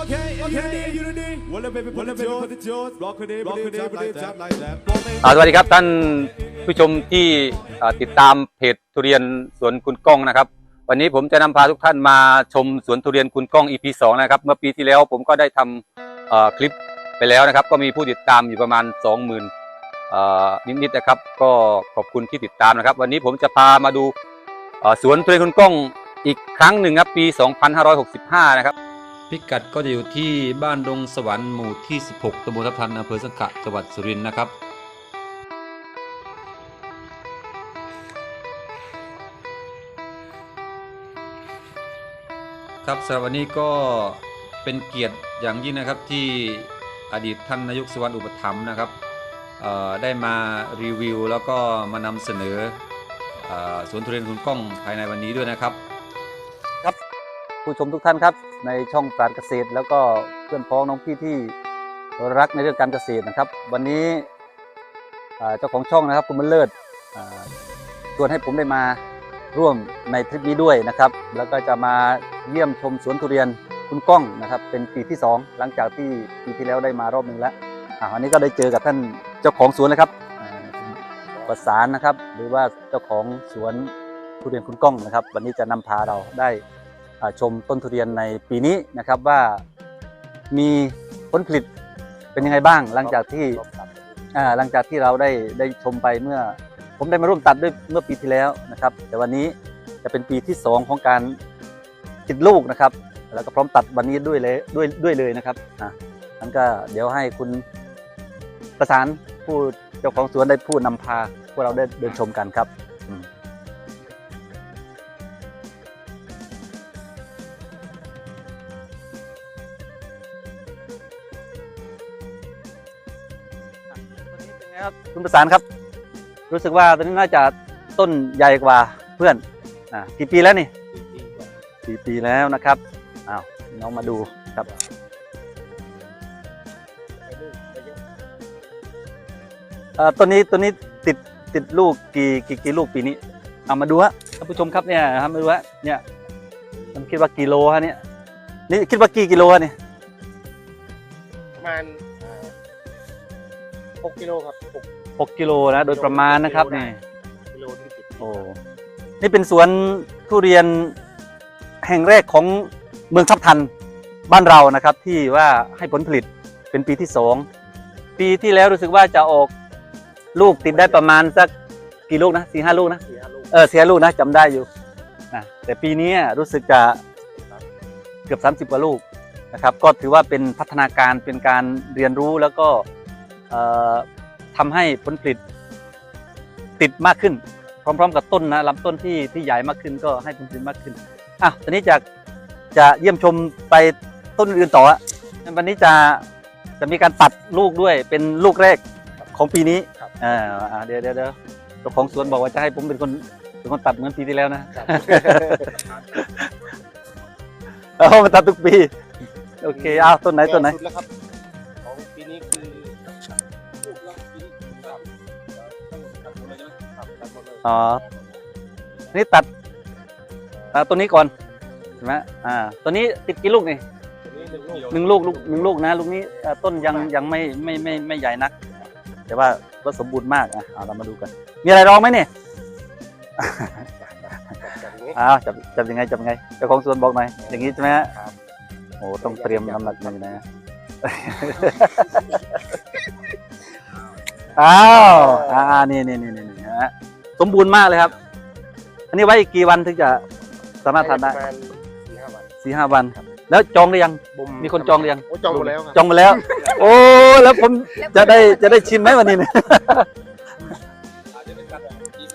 Okay, unity, unity. Well, let me put the jaws, put the jaws. Block it in, block it in, block it in, like that. อ่าสวัสดีครับท่านผู้ชมที่อ่าติดตามเพจทุเรียนสวนคุณก้องนะครับ วันนี้ผมจะนำพาทุกท่านมาชมสวนทุเรียนคุณก้อง EP 2นะครับ เมื่อปีที่แล้วผมก็ได้ทำเอ่อคลิปไปแล้วนะครับ ก็มีผู้ติดตามอยู่ประมาณ 20,000เอ่อนิดๆนะครับ ก็ขอบคุณที่ติดตามนะครับ วันนี้ผมจะพามาดูเอ่อสวนทุเรียนคุณก้องอีกครั้งหนึ่งครับปี 2565 นะครับ พิกัดก็จะอยู่ที่บ้านดงสวรรค์หมู่ที่ 16ตำบลทับทันอำเภอสังขะจังหวัดสุรินทร์นะครับ ครับสำหรับวันนี้ก็เป็นเกียรติอย่างยิ่งนะครับที่อดีตท่านนายกสวรรค์อุปถัมภ์นะครับได้มารีวิวแล้วก็มานำเสนออสวนทุเรียนคุณก้องภายในวันนี้ด้วยนะครับ ผู้ชมทุกท่านครับ ในช่องปราดเกษตร แล้วก็เพื่อนพ้องน้องพี่ที่รักในเรื่องการเกษตรนะครับ วันนี้เจ้าของช่องนะครับคุณมันเลิศชวนให้ผมได้มาร่วมในทริปนี้ด้วยนะครับ แล้วก็จะมาเยี่ยมชมสวนทุเรียนคุณก้องนะครับ เป็นปีที่สองหลังจากที่ปีที่แล้วได้มารอบหนึ่งแล้วอ่าวันนี้ก็ได้เจอกับท่านเจ้าของสวนเลยครับประสานนะครับ หรือว่าเจ้าของสวนทุเรียนคุณก้องนะครับ วันนี้จะนำพาเราได้ ชมต้นทุเรียนในปีนี้นะครับว่ามีผลผลิตเป็นยังไงบ้าง หลังจากที่อ่าหลังจากที่เราได้ได้ชมไปเมื่อ ผมได้มาร่วมตัดด้วยเมื่อปีที่แล้วนะครับ แต่วันนี้จะเป็นปีที่สองของการติดลูกนะครับ แล้วก็พร้อมตัดวันนี้ด้วยเลยด้วยด้วยเลยนะครับอะนั้นก็เดี๋ยวให้คุณประสานผู้เจ้าของสวนได้พูดนำพาพวกเราได้เดินชมกันครับ ครับคุณประสานครับ รู้สึกว่าตัวนี้น่าจะต้นใหญ่กว่าเพื่อนอ่ากี่ปีแล้วนี่สี่ปีแล้วนะครับอ้าวน้องมาดูครับเอ่อต้นนี้ต้นนี้ติดติดลูกกี่กี่กี่ลูกปีนี้เอามาดูฮะท่านผู้ชมครับเนี่ยครับมาดูฮะเนี่ยมันคิดว่ากิโลฮะเนี่ยนี่คิดว่ากี่กิโลฮะเนี่ยประมาณ หกกิโลครับหกหกกิโลนะโดยประมาณนะครับนี่กิโลที่สิบโอ้นี่เป็นสวนทุเรียนแห่งแรกของเมืองทับทันบ้านเรานะครับ ที่ว่าให้ผลผลิตเป็นปีที่สองปีที่แล้วรู้สึกว่าจะออกลูกติดได้ประมาณสักกี่ลูกนะสี่ห้าลูกนะสี่ห้าลูกเออสี่ห้าลูกนะจำได้อยู่นะแต่ปีนี้รู้สึกจะเกือบ 30 กว่าลูกนะครับ ก็ถือว่าเป็นพัฒนาการเป็นการเรียนรู้แล้วก็เอ่อ ทำให้ผลผลิตติดมากขึ้น พร้อม ๆ กับต้นนะลำต้นที่ที่ใหญ่มากขึ้นก็ให้ผลผลิตมากขึ้นอะตอนนี้จะจะเยี่ยมชมไปต้นอื่นต่ออะวันนี้จะจะมีการตัดลูกด้วยเป็นลูกแรกของปีนี้อ่าอ่าเดี๋ยวเดี๋ยวเดี๋ยวเจ้าของสวนบอกว่าจะให้ผมเป็นคนเป็นคนตัดเหมือนปีที่แล้วนะเอามาตัดทุกปี โอเคอ้าวต้นไหนต้นไหน อ๋อ นี่ตัดอ่าตัวนี้ก่อนใช่ไหมอ่า ตัวนี้ติดกี่ลูกนี่ตัวนี้หนึ่งลูกหนึ่งลูกลูกหนึ่งลูกนะลูกนี้อ่าต้นยังยังไม่ไม่ไม่ไม่ใหญ่นัก แต่ว่าก็สมบูรณ์มากอะเอาเรามาดูกัน มีอะไรรองไหมเนี่ยแบบนี้อ้าวจับจับยังไงจับยังไงเจ้าของสวนบอกหน่อยอย่างนี้ใช่ไหมฮะครับโอ้ต้องเตรียมน้ำหนักมือนะอ้าวอ่านี่นี่นี่นี่นี่ฮะ สมบูรณ์มากเลยครับ อันนี้ไว้อีกกี่วันถึงจะสามารถทานได้ประมาณสี่ห้าวัน สี่ห้าวัน แล้วจองหรือยังบ่มีคนจองหรือยัง โอ้จองหมดแล้วครับจองมาแล้ว โอ้แล้วผมจะได้จะได้ชิมไหมวันนี้เนี่ย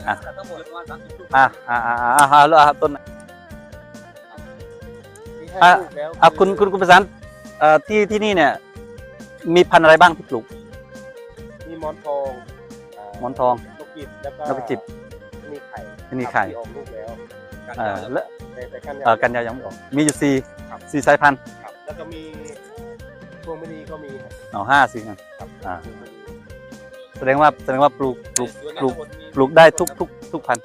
อะอ่าอ่าอ่าอ่าอ่าแล้วอะต้นมีห้าอะลูกแล้วอะคุณคุณคุณประสานเอ่อที่ที่นี่เนี่ย มีพันธุ์อะไรบ้างที่ปลูกมีหมอนทองาหมอนทองนก จิบแล้วก็นกจิบ มีไข่มีไข่ ที่ออกลูกแล้วเอ่อและแต่แต่กันเอ่อกันยายังไม่ออก มีอยู่สี่ครับสี่สายพันธุ์ครับแล้วก็มีพวงมณีก็มีครับอ๋อห้าสี่ครับครับอ่า พวงมณีแสดงว่าแสดงว่าปลูกปลูกปลูกปลูกได้ทุกทุกทุกพันธุ์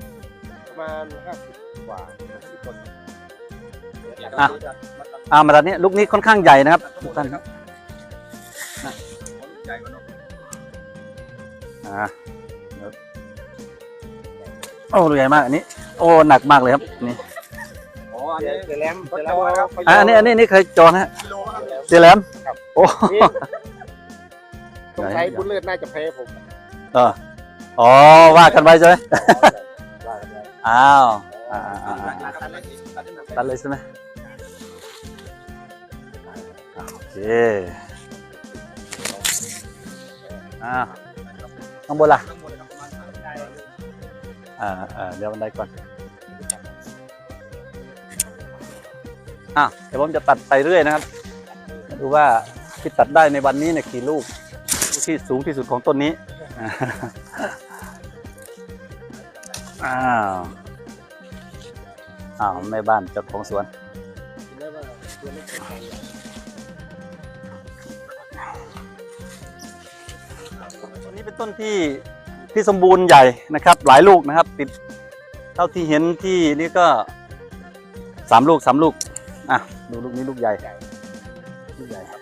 ประมาณห้าสิบกว่าห้าสิบต้นอะมาทอ่ามาด้านนี้ลูกนี้ค่อนข้างใหญ่นะครับทุกท่านครับใหญ่กว่าน้องอ่าครับ โอ้ลูกใหญ่มากอันนี้ โอ้หนักมากเลยครับนี่อ๋ออันเดี๋นี้ยวแหลมเดี๋ยวแหลมครับอ่าอันนี้อันนี้นี่เคยจองฮะกิโลครับเสียแหลมครับโอ้นี่สงสัยบุญเลิศน่าจะแพ้ผมเอออ๋อว่ากันไปใช่ไหมว่ากันไปอ้าวอ่าอ่าอ่าหลัอ่ากๆตัดเลยตัดได้หมดตัดเลยใช่ไหมอ่าโอเคอ่าข้างบนล่ะ อ่าอ่าเดี๋ยวบันไดก่อนอะเดี๋ยวผมจะตัดไปเรื่อยนะครับมาดูว่าที่ตัดได้ในวันนี้เนี่ยกี่ลูกลูกที่สูงที่สุดของต้นนี้อ่าอ้าวอ้าวแม่บ้านเจ้าของสวนแล้วว่าตัวเล็กเป็นไงอะต้นนี้เป็นต้นที่ ที่สมบูรณ์ใหญ่นะครับ หลายลูกนะครับ ติดเท่าที่เห็นที่นี่ก็สามลูกสามลูกอะดูลูกนี้ลูกใหญ่ลูกใหญ่อะ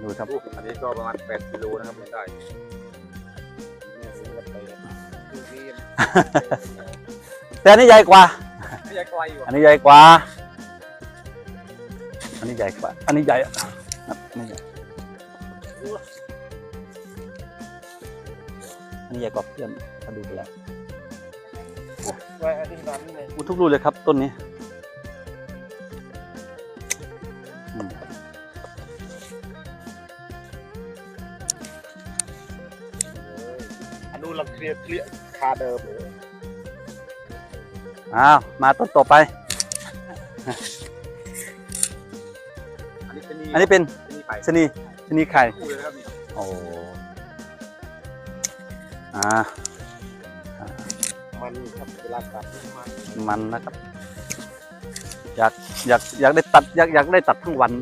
ดูครับอันนี้ก็ประมาณ8กิโลนะครับไม่ได้แต่อันนี้ใหญ่กว่าไม่ใช่ไกลอยู่อันนี้ใหญ่กว่า อันนี้ใหญ่กว่า อันนี้ใหญ่อะครับอันนี้ใหญ่อั นนี้ใหญ่กว่าเพื่อนถ้าดูไปแล้วไว้อันนี้ร้านนี่เลยอู้ทุกรูเลยครับต้นนี้อืมอันนู้นเราเคลียร์เคลียร์คาเดิมเลยอ้าว มาต้นต่อไป อันนี้เป็นนี่อันนี้เป็นนี่ไข่ชะนีชะนีไข่คู่เลยนะครับนี่โอ้ อ่ามันครับเวลาตัดมันมันนะครับ อยากอยากอยากได้ตัดอยากอยากได้ตัดทั้งวัน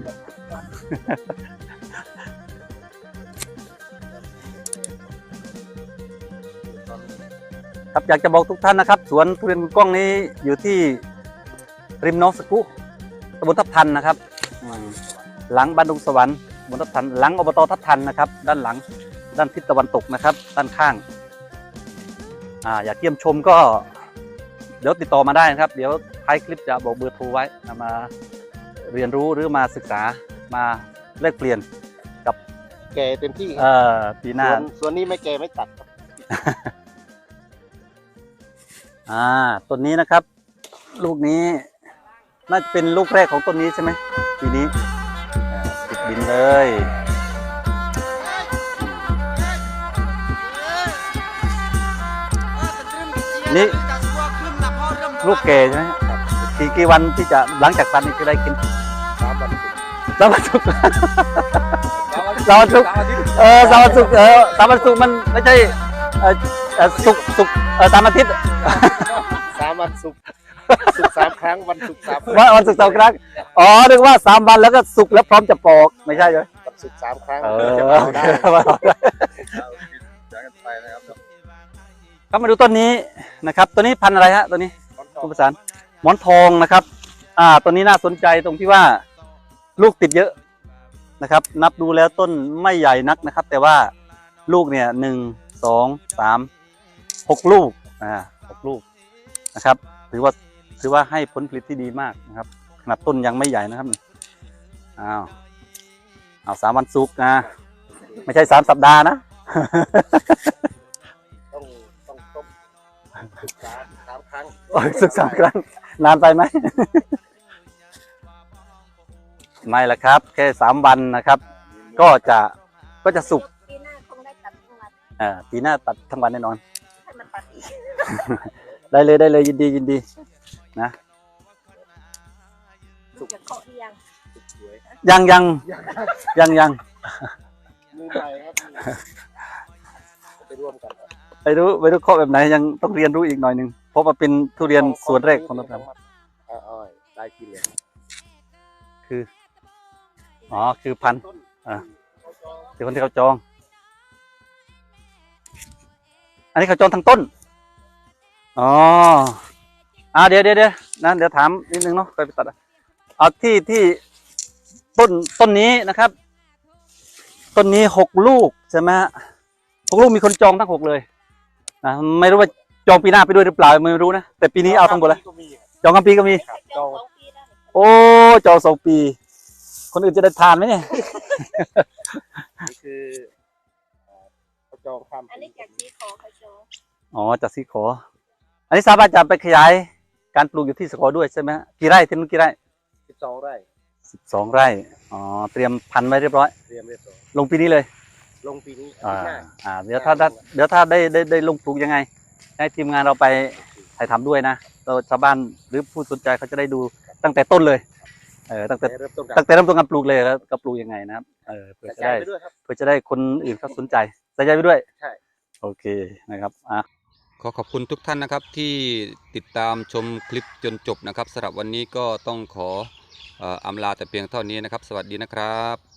ครับอยากจะบอกทุกท่านนะครับ สวนทุเรียนคุณกล้องนี้อยู่ที่ริมหน้องสกุตำบลทับทันนะครับอืมหลังบ้านดงสวรรค์ตำบลทับทันหลังอบตทับทันนะครับ ด้านหลังด้านทิศตะวันตกนะครับ ด้านข้าง อ่าอยากเยี่ยมชมก็ เดี๋ยวติดต่อมาได้นะครับ เดี๋ยวท้ายคลิปจะบอกเบอร์โทรไว้เอามาเรียนรู้หรือมาศึกษามาแลกเปลี่ยนแก่เต็มที่คเอ่รับอปีหน้า ส่วนส่วนนี้ไม่แก่ไม่ตัดครับอ่าต้นนี้นะครับ ลูกนี้ น่าจะเป็นลูกแรกของต้นนี้ใช่ไหมปีนี้อ่าติดดินเลย นี่ลูกแก่ใช่ไหมกี่กี่วันที่จะหลังจากตัดนี่จะได้กินสามวันสุดสามวันศุกร์สามวันศุกร์เออสามวันศุกร์เออสามวันศุกร์มันไม่ใช่เออเออศุกร์ศุกร์เออสามอาทิตย์สามวันสุกร์สุกร์สามครั้งวันสุกร์สามครั้งวันวันศุกร์สองครั้งอ๋อนึกว่าสามวันแล้วก็ศุกร์แล้วพร้อมจะปอกไม่ใช่ใช่ไหมกับสุกร์สามครั้งเออจะโอเอาเคได้ ครับครับมาดูต้นนี้นะครับตัวนี้พันธุ์อะไรฮะตัวนี้คุณประสานหมอนทองนะครับ อ่าตัวนี้น่าสนใจตรงที่ว่าลูกติดเยอะนะครับ นับดูแล้วต้นไม่ใหญ่นักนะครับ แต่ว่าลูกเนี่ยหนึ่งสองสามหกลูกอ่าหกลูกนะครับ ถือว่าถือว่าให้ผลผลิตที่ดีมากนะครับขนาดต้นยังไม่ใหญ่นะครับนี่อ้าวเอาสามวันสุกร์นะไม่ใช่สามสัปดาห์นะ รั้งโอ้ยศึกษาครั้ง นานไปไหม ไม่ละครับ แค่สามวันนะครับ ก็จะก็จะสุกปีหน้าคงได้ตัดทั้งวันอ่าปีหน้าตัดทั้งวันแน่นอน ให้มันตัดอีกได้เลยได้เลยยินดียินดีลูกจะเคาะหรือยังยังยังยังยังมือใหม่ครับไปร่วมกันครับ ไปรู้ไปรู้ข้อแบบไหนยังต้องเรียนรู้อีกหน่อยหนึ่งเพ ราะว่าเป็นทุเรียนสวนแรกของเราครับอ่าอ้อยได้กินเลยคือ อ๋อ คือพันธุ์อ่าคือคนที่เขาจอง อันนี้เขาจองทั้งต้น อ๋ออ่าเดี๋ยวเดี๋ยวเดี๋ยวนะเดี๋ยวถามนิดนึงเนาะไปไปตัดอะเอาที่ที่ต้นต้นนี้นะครับ ต้นนี้หกลูกใช่ไหมฮะหกลูกมีคนจองทั้งหกเลยนะไม่รู้ว่า จองปีหน้าไปด้วยหรือเปล่าไม่รู้นะแต่ปีนี้เอาทั้งหมดเลยก็มีครับจองกำปีก็มีจองสองปีได้โอ้จองสองปี คนอื่นจะได้ทานไหมเนี่ยนี่คือเอ่อเขาจองข้ามอันนี้จากที่ขอเขาจองอ๋อจากสีขอ อันนี้ทราบว่าจะไปขยายการปลูกอยู่ที่สขอด้วยใช่ไหมฮะกี่ไร่ที่นู้นกี่ไร่สิบสองไร่สิบสองไร่อ๋อเตรียมพันธุ์ไว้เรียบร้อย เตรียมเรียบร้อยลงปีนี้เลยลงปีนี้อ่าปีหน้า อ่า เดี๋ยวถ้าได้เดี๋ยวถ้าได้ได้ได้ลงปลูกยังไง ให้ทีมงานเราไปถ่ายทำด้วยนะเราชาวบ้านหรือผู้สนใจเขาจะได้ดูตั้งแต่ต้นเลยเออตั้งแต่แต่เริ่มต้นตั้งแต่เริ่มต้นการปลูกเลยแล้วก็ปลูกยังไงนะครับเออเพื่อกระจะจายได้ไปด้วยครับเพื่อจะได้คนอื่นเขาสนใจใส่ใจไปด้วยใช่โอเคนะครับอะขอขอบคุณทุกท่านนะครับที่ติดตามชมคลิปจนจบนะครับสำหรับวันนี้ก็ต้องขอเอ่ออำลาแต่เพียงเท่านี้นะครับ สวัสดีนะครับ